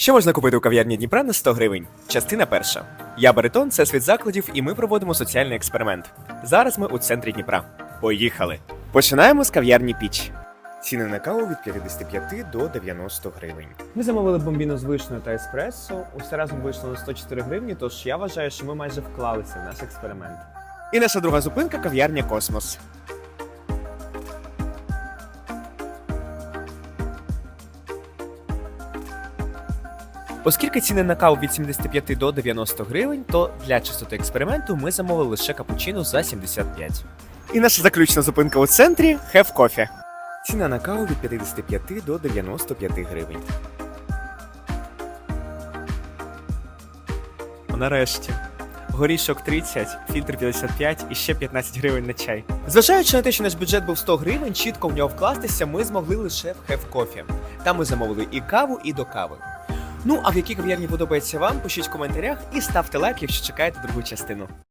Що можна купити у кав'ярні Дніпра на 100 гривень? Частина перша. Я Баритон, це світ закладів, і ми проводимо соціальний експеримент. Зараз ми у центрі Дніпра. Поїхали! Починаємо з кав'ярні Піч. Ціни на каву від 55 до 90 гривень. Ми замовили бомбіно з вишнею та еспресо. Усе разом вийшло на 104 гривні, тож я вважаю, що ми майже вклалися в наш експеримент. І наша друга зупинка кав'ярня Космос. Оскільки ціни на каву від 75 до 90 гривень, то для чистоти експерименту ми замовили лише капучино за 75. І наша заключна зупинка у центрі Have Coffee. Ціна на каву від 55 до 95 гривень. Нарешті. Горішок 30, фільтр 55 і ще 15 гривень на чай. Зважаючи на те, що наш бюджет був 100 гривень, чітко в нього вкластися ми змогли лише в Have Coffee. Там ми замовили і каву, і до кави. Ну а в якій кав'ярні подобається вам, пишіть в коментарях і ставте лайк, якщо чекаєте другу частину.